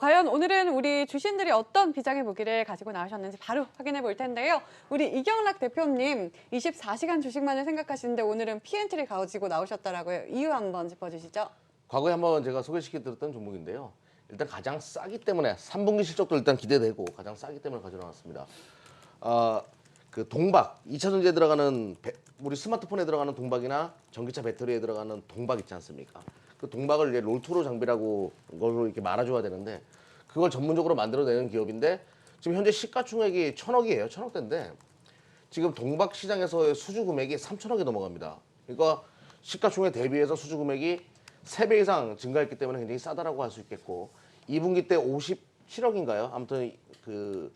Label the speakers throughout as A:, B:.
A: 과연 오늘은 우리 주신들이 어떤 비장의 무기를 가지고 나오셨는지 바로 확인해 볼 텐데요. 우리 이경락 대표님 24시간 주식만을 생각하시는데 오늘은 PNT를 가지고 나오셨더라고요. 이유 한번 짚어주시죠.
B: 과거에 한번 제가 소개시켜드렸던 종목인데요. 일단 가장 싸기 때문에 3분기 실적도 일단 기대되고 가장 싸기 때문에 가져 나왔습니다. 아, 그 동박, 2차 전지에 들어가는 배- 우리 스마트폰에 들어가는 동박이나 전기차 배터리에 들어가는 동박 있지 않습니까? 그 동박을 이제 롤토로 장비라고 걸로 이렇게 말아줘야 되는데 그걸 전문적으로 만들어내는 기업인데 지금 현재 시가총액이 천억이에요, 천억대인데 지금 동박 시장에서의 수주 금액이 3천억이 넘어갑니다. 그러니까 시가총액 대비해서 수주 금액이 3배 이상 증가했기 때문에 굉장히 싸다라고 할 수 있겠고 2분기 때 57억인가요? 아무튼 그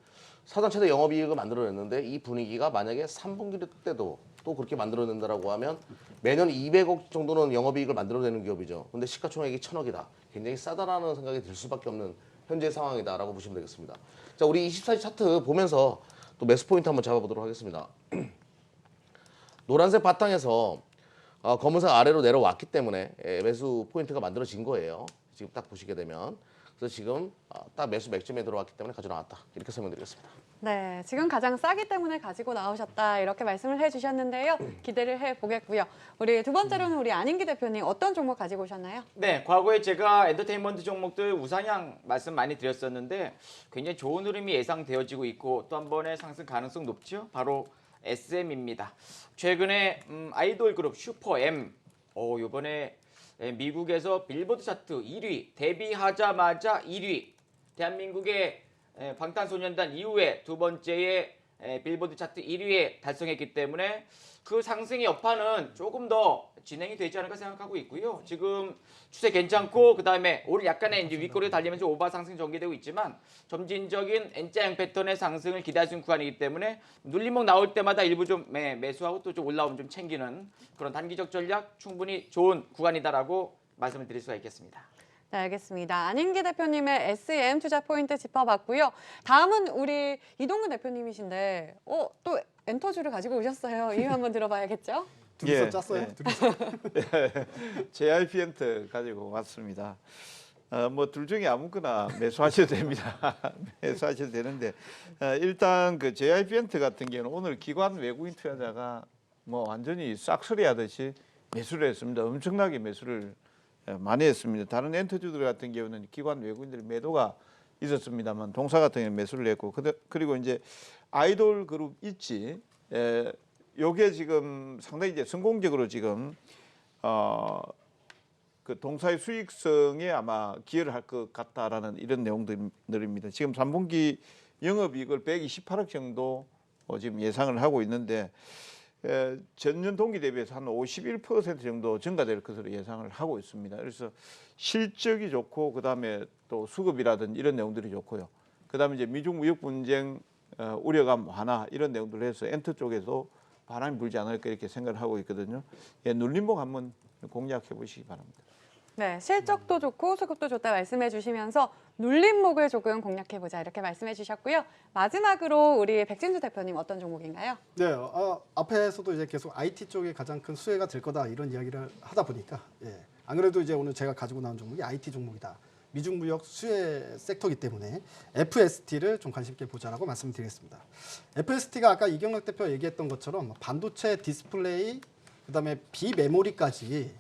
B: 사상 최대 영업이익을 만들어냈는데 이 분위기가 만약에 3분기 때도 또 그렇게 만들어낸다라고 하면 매년 200억 정도는 영업이익을 만들어내는 기업이죠. 근데 시가총액이 1천억이다. 굉장히 싸다라는 생각이 들 수밖에 없는 현재 상황이다라고 보시면 되겠습니다. 자, 우리 24시 차트 보면서 또 매수 포인트 한번 잡아보도록 하겠습니다. 노란색 바탕에서 어, 검은색 아래로 내려왔기 때문에 예, 매수 포인트가 만들어진 거예요. 지금 딱 보시게 되면 그래서 지금 어, 딱 매수 맥점에 들어왔기 때문에 가져 나왔다 이렇게 설명드리겠습니다.
A: 네, 지금 가장 싸기 때문에 가지고 나오셨다 이렇게 말씀을 해주셨는데요. 기대를 해보겠고요. 우리 두 번째로는 우리 안인기 대표님 어떤 종목 가지고 오셨나요?
C: 네, 과거에 제가 엔터테인먼트 종목들 우상향 말씀 많이 드렸었는데 굉장히 좋은 흐름이 예상되어지고 있고 또 한 번의 상승 가능성 높죠. 바로 SM입니다. 최근에 음, 아이돌 그룹 슈퍼 M, 어 이번에 예, 미국에서 빌보드 차트 1위 데뷔하자마자 1위. 대한민국의 예, 방탄소년단 이후에 두 번째의 예, 빌보드 차트 1위에 달성했기 때문에 그 상승의 여파는 조금 더 진행이 되지 않을까 생각하고 있고요. 지금 추세 괜찮고 그 다음에 오늘 약간의 이제 윗꼬리 달리면서 오바 상승 전개되고 있지만 점진적인 N자형 패턴의 상승을 있는 구간이기 때문에 눌림목 나올 때마다 일부 좀 매, 매수하고 또 좀 올라오면 좀 챙기는 그런 단기적 전략 충분히 좋은 구간이다라고 말씀을 드릴 수가 있겠습니다.
A: 네, 알겠습니다. 안인기 대표님의 SM 투자 포인트 짚어봤고요. 다음은 우리 이동근 대표님이신데, 어, 또 엔터주를 가지고 오셨어요. 이유 한번 들어봐야겠죠?
D: 둘이서
E: 예,
D: 짰어요?
E: 예.
D: 둘이서.
E: JIP엔트 가지고 왔습니다. 어, 뭐둘 중에 아무거나 매수하셔도 됩니다. 매수하셔도 되는데 어, 일단 그 JIP엔트 같은 경우는 오늘 기관 외국인 투자자가 뭐 완전히 싹쓸이 하듯이 매수를 했습니다. 엄청나게 매수를 어, 많이 했습니다. 다른 엔터주들 같은 경우는 기관 외국인들 매도가 있었습니다만 동사 같은 경우는 매수를 했고 그리고 이제 아이돌 그룹 있지 에, 요게 지금 상당히 이제 성공적으로 지금 어, 그 동사의 수익성에 아마 기여를 할 것 같다라는 이런 내용들입니다. 지금 3분기 영업이익을 128억 정도 어, 지금 예상을 하고 있는데 에, 전년 동기 대비해서 한 51% 정도 증가될 것으로 예상을 하고 있습니다. 그래서 실적이 좋고 그다음에 또 수급이라든 이런 내용들이 좋고요. 그다음에 이제 미중 무역 분쟁 어, 우려감 완화 이런 내용들을 해서 엔터 쪽에도 바람이 불지 않을까 이렇게 생각을 하고 있거든요. 예, 눌림목 한번 공략해 보시기 바랍니다.
A: 네, 실적도 좋고 수급도 좋다 말씀해 주시면서 눌림목을 조금 공략해 보자 이렇게 말씀해 주셨고요. 마지막으로 우리 백진주 대표님 어떤 종목인가요?
D: 네, 어, 앞에서도 이제 계속 IT 쪽에 가장 큰 수혜가 될 거다 이런 이야기를 하다 보니까 예. 안 그래도 이제 오늘 제가 가지고 나온 종목이 IT 종목이다. 미중 무역 수혜 섹터이기 때문에 FST를 좀 관심 있게 보자라고 말씀드리겠습니다. FST가 아까 이경락 대표 얘기했던 것처럼 반도체 디스플레이 그다음에 비메모리까지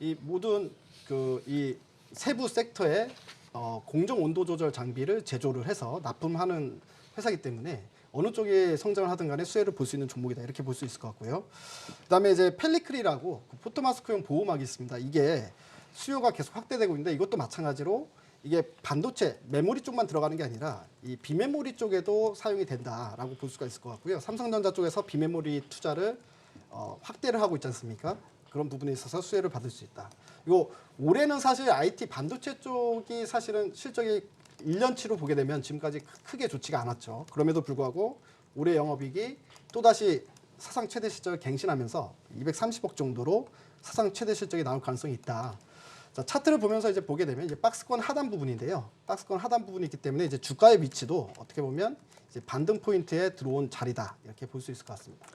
D: 이 모든 그 이 세부 섹터에 어, 공정 온도 조절 장비를 제조를 해서 납품하는 회사이기 때문에 어느 쪽에 성장을 하든 간에 수혜를 볼 수 있는 종목이다 이렇게 볼 수 있을 것 같고요. 그다음에 이제 펠리크리라고 그 포토마스크용 보호막이 있습니다. 이게 수요가 계속 확대되고 있는데 이것도 마찬가지로 이게 반도체 메모리 쪽만 들어가는 게 아니라 이 비메모리 쪽에도 사용이 된다라고 볼 수가 있을 것 같고요. 삼성전자 쪽에서 비메모리 투자를 어, 확대를 하고 있지 않습니까? 그런 부분에 있어서 수혜를 받을 수 있다. 이거 올해는 사실 IT 반도체 쪽이 사실은 실적이 1년치로 보게 되면 지금까지 크- 크게 좋지가 않았죠. 그럼에도 불구하고 올해 영업이익이 또다시 사상 최대 실적을 갱신하면서 230억 정도로 사상 최대 실적이 나올 가능성이 있다. 자, 차트를 보면서 이제 보게 되면 이제 박스권 하단 부분인데요. 박스권 하단 부분이 있기 때문에 이제 주가의 위치도 어떻게 보면 이제 반등 포인트에 들어온 자리다. 이렇게 볼 수 있을 것 같습니다.